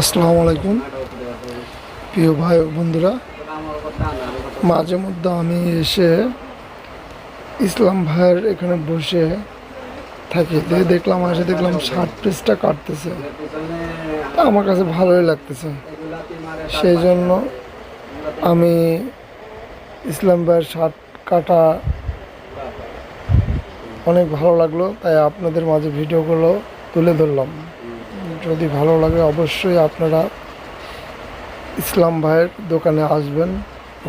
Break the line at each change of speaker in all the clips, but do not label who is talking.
আসসালামু আলাইকুম। প্রিয় ভাই বন্ধুরা, মাঝে মধ্যে আমি এসে ইসলাম ভাইয়ের এখানে বসে থাকি। দেখলাম এসে দেখলাম শার্ট পিসটা কাটতেছে। তা আমার কাছে ভালোই লাগতেছে। সেই জন্য আমি ইসলাম ভাইয়ের শার্ট কাটা অনেক ভালো লাগল। তাই আপনাদের মাঝে ভিডিওগুলো তুলে ধরলাম। যদি ভালো লাগে, অবশ্যই আপনারা ইসলাম ভাইয়ের দোকানে আসবেন।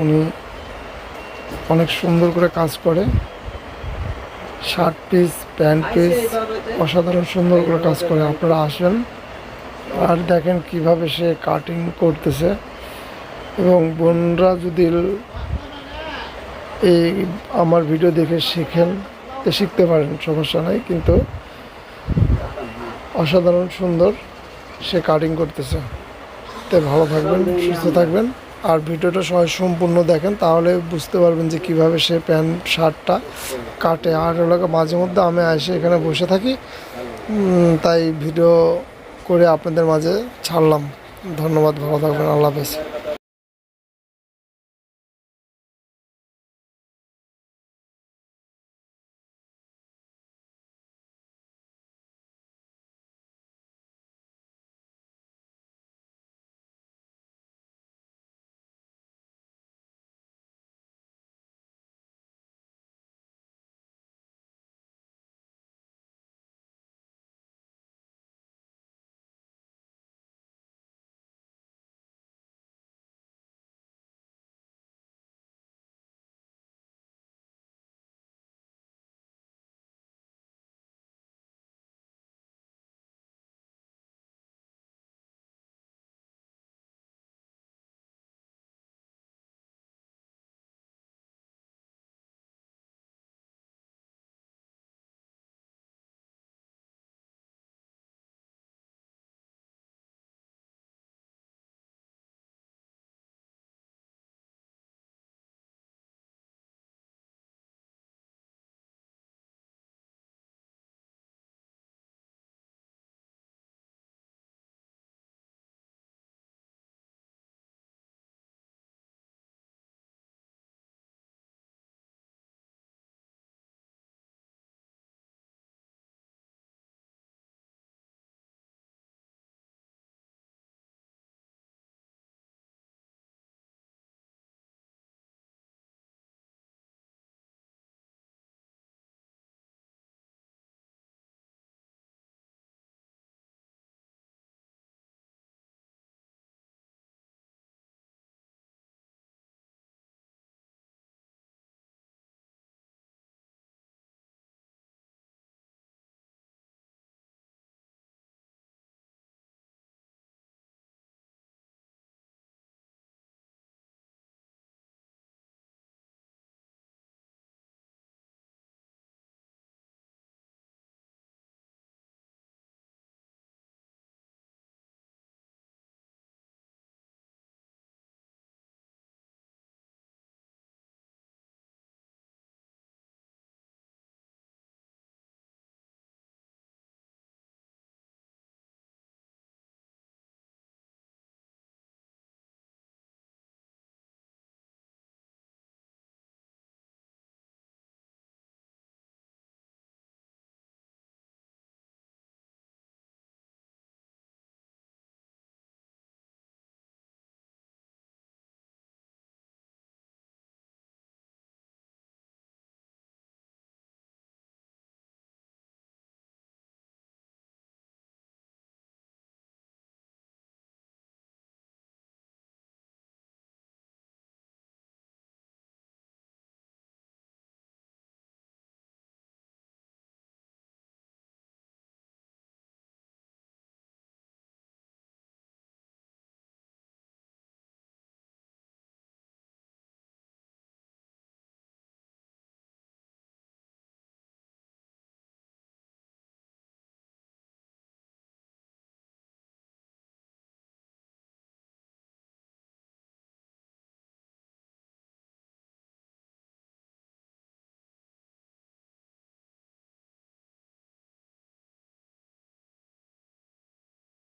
উনি অনেক সুন্দর করে কাজ করে। শার্ট পিস, প্যান্ট পিস, অসাধারণ সুন্দর করে কাজ করে। আপনারা আসেন আর দেখেন কীভাবে সে কাটিং করতেছে। এবং বোনরা যদি এই আমার ভিডিও দেখে শিখেন তো শিখতে পারেন, সমস্যা নাই। কিন্তু অসাধারণ, সুন্দর। সে কাটিং করতেছে। তে ভালো থাকবেন, সুস্থ থাকবেন। আর ভিডিওটা সবাই সম্পূর্ণ দেখেন, তাহলে বুঝতে পারবেন যে কীভাবে সে প্যান্ট, শার্টটা কাটে। আর এলাকা মাঝে মধ্যে আমি এসে এখানে বসে থাকি। তাই ভিডিও করে আপনাদের মাঝে ছাড়লাম। ধন্যবাদ, ভালো থাকবেন, আল্লাহ হাফেজ।